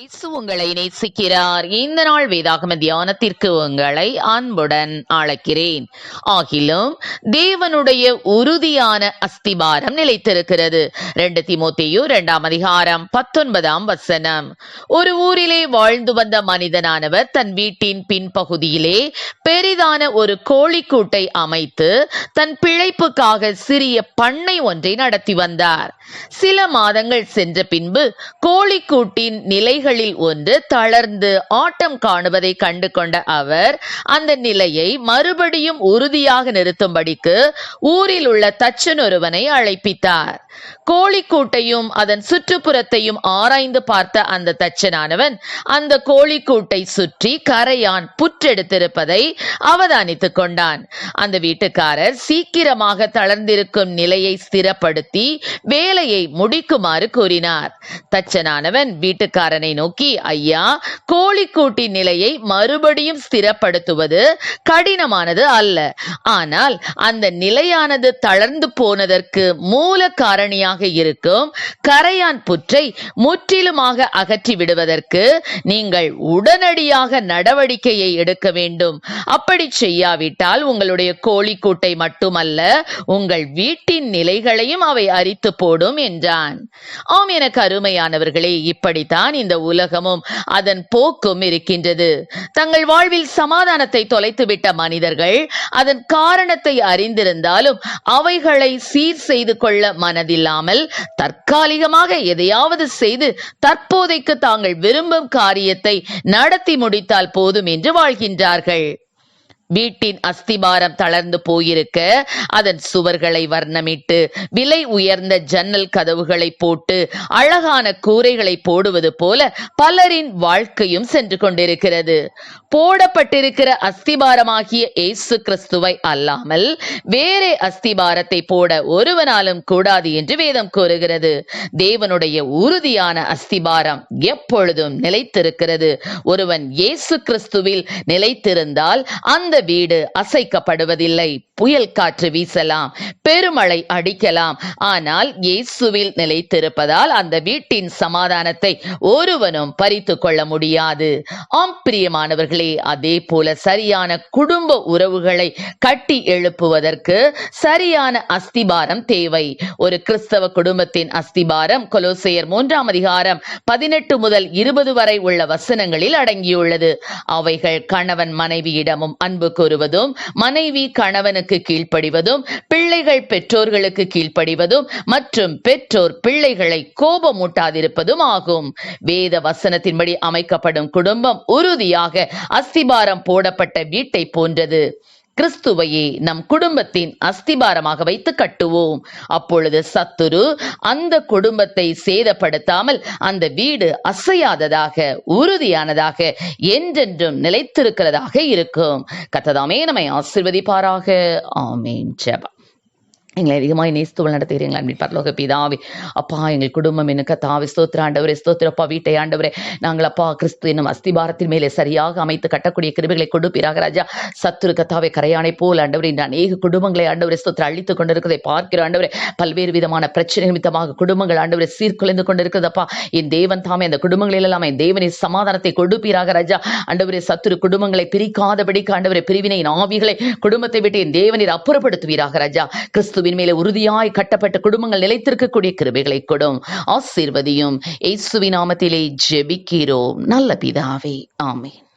இயேசு உங்களை நேசிக்கிறார். இந்த நாள் வேதாகம தியானத்திற்கு உங்களை அன்புடன் அழைக்கிறேன். ஆகிலும் தேவனுடைய உறுதியான அஸ்திபாரம் நிலைத்திருக்கிறது. ரெண்டு திமோத்தேயு இரண்டாம் அதிகாரம் பத்தொன்பதாம் வசனம். ஒரு ஊரிலே வாழ்ந்து வந்த மனிதனானவர் தன் வீட்டின் பின்பகுதியிலே பெரிதான ஒரு கோழிக்கூட்டை அமைத்து தன் பிழைப்புக்காக சிறிய பண்ணை ஒன்றை நடத்தி வந்தார். சில மாதங்கள் சென்ற பின்பு கோழிக்கூட்டின் நிலைகளில் ஒன்று தளர்ந்து ஆட்டம் காணுவதை கண்டு கொண்ட அவர் அந்த நிலையை மறுபடியும் உறுதியாக நிறுத்தும்படிக்கு ஊரில் உள்ள தச்சன் ஒருவனை அழைப்பித்தார். கோழிக்கூட்டையும் அதன் சுற்றுப்புறத்தையும் ஆராய்ந்து பார்த்த அந்த தச்சனானவன் அந்த கோழிக்கூட்டை சுற்றி கரையான் புற்றெடுத்திருப்பதை அவதானித்துக் கொண்டான். அந்த வீட்டுக்காரர் சீக்கிரமாக தளர்ந்திருக்கும் நிலையை ஸ்திரப்படுத்தி வேலையை முடிக்குமாறு கூறினார். தச்சனானவன் வீட்டுக்காரனை நோக்கி ஐயா கோழிக்கூட்டின் நிலையை மறுபடியும் ஸ்திரப்படுத்துவது கடினமானது அல்ல. ஆனால் அந்த நிலையானது தளர்ந்து போனதற்கு மூல காரணியாக இருக்கும் கரையான் புற்றை முற்றிலுமாக அகற்றி விடுவதற்கு நீங்கள் உடனடியாக நடவடிக்கையை எடுக்க வேண்டும். அப்படி செய்யாவிட்டால் உங்களுடைய கோழிக்கூட்டை மட்டுமல்ல உங்கள் வீட்டின் நிலைகளையும் அவை அரித்து போடும் என்றான். ஆம் என கருமையானவர்களே இப்படித்தான் இந்த உலகமும் அதன் போக்கும் இருக்கின்றது. தங்கள் வாழ்வில் சமாதானத்தை தொலைத்துவிட்ட மனிதர்கள் அதன் காரணத்தை அறிந்திருந்தாலும் அவைகளை சீர் செய்து கொள்ள மனதில்லாமல் தற்காலிகமாக எதையாவது செய்து தற்போதைக்கு தாங்கள் விரும்பும் காரியத்தை நடத்தி முடித்தால் போதும் என்று வாழ்கின்றார்கள். வீட்டின் அஸ்திபாரம் தளர்ந்து போயிருக்க அதன் சுவர்களை வர்ணமிட்டு விலை உயர்ந்த ஜன்னல் கதவுகளை போட்டு அழகான கூரைகளை போடுவது போல பலரின் வாழ்க்கையும் சென்று கொண்டிருக்கிறது. போடப்பட்டிருக்கிற அஸ்திபாரமாகிய இயேசு கிறிஸ்துவை அல்லாமல் வேறே அஸ்திபாரத்தை போட ஒருவனாலும் கூடாது என்று வேதம் கூறுகிறது. தேவனுடைய உறுதியான அஸ்திபாரம் எப்பொழுதும் நிலைத்திருக்கிறது. ஒருவன் இயேசு கிறிஸ்துவில் நிலைத்திருந்தால் அந்த வீடு அசைக்கப்படுவதில்லை. புயல் காற்று வீசலாம் பெருமழை அடிக்கலாம். ஆனால் இயேசுவில் நிலைத்திருப்பதால் அந்த வீட்டின் சமாதானத்தை ஒருவனும் பறித்து கொள்ள முடியாது. ஆம் பிரியமானவர்களே அதே போல சரியான குடும்ப உறவுகளை கட்டி எழுப்புவதற்கு சரியான அஸ்திபாரம் தேவை. ஒரு கிறிஸ்தவ குடும்பத்தின் அஸ்திபாரம் கொலோசையர் மூன்றாம் அதிகாரம் பதினெட்டு முதல் இருபது வரை உள்ள வசனங்களில் அடங்கியுள்ளது. அவைகள் கணவன் மனைவியிடமும் அன்பு கூறுவதும் மனைவி கணவனுக்கு கீழ்ப்படிவதும் பிள்ளைகள் பெற்றோர்களுக்கு கீழ்ப்படிவதும் மற்றும் பெற்றோர் பிள்ளைகளை கோபமூட்டாதிருப்பதும் ஆகும். வேத வசனத்தின்படி அமைக்கப்படும் குடும்பம் உறுதியாக அஸ்திபாரம் போடப்பட்ட வீட்டை போன்றது. கிறிஸ்துவையே நம் குடும்பத்தின் அஸ்திபாரமாக வைத்து கட்டுவோம். அப்பொழுது சத்துரு அந்த குடும்பத்தை சேதப்படுத்தாமல் அந்த வீடு அசையாததாக உறுதியானதாக என்றென்றும் நிலைத்திருக்கிறதாக இருக்கும். கத்ததாமே நம்மை ஆசிர்வதிப்பாராக. ஆமேன். ஜபா எங்களை அதிகமாக நேசித்துவள் நடத்துகிறீங்களா அப்படின்னு பரலோக பிதாவே. அப்பா எங்கள் குடும்பம் எனக்கு தாவி ஸ்தோத்திர ஆண்டவரே ஸ்தோத்திரப்பா வீட்டை ஆண்டவரே. நாங்கள் அப்பா கிறிஸ்து என்னும் அஸ்திபாரத்தின் மேலே சரியாக அமைத்து கட்டக்கூடிய கிருபிகளை கொடுப்பீராக ராஜா. சத்துரு கத்தாவை கரையானை போல் ஆண்டவரே இந்த அநேக குடும்பங்களை ஆண்டவரே ஸ்தோத்திர அழித்துக் கொண்டிருக்கிறதை பார்க்கிற ஆண்டவரே. பல்வேறு விதமான பிரச்சனை நிமித்தமாக குடும்பங்கள் ஆண்டவரை சீர்குலைந்து கொண்டிருக்கிறதப்பா. என் தேவன் தாமே அந்த குடும்பங்களில் எல்லாம் என் தேவனின் சமாதானத்தை கொடுப்பீராக ராஜா. ஆண்டவரே சத்துரு குடும்பங்களை பிரிக்காதபடிக்கு ஆண்டவரை பிரிவினை ஆவிகளை குடும்பத்தை விட்டு என் தேவனை அப்புறப்படுத்துவீராக ராஜா. இயேசுவின் மேலே உறுதியாய் கட்டப்பட்ட குடும்பங்கள் நிலைத்திருக்கக்கூடிய கிருபைகளை கொடும். ஆசீர்வதியும். இயேசுவின் நாமத்திலே ஜெபிக்கிறோம். நல்ல பிதாவே. ஆமேன்.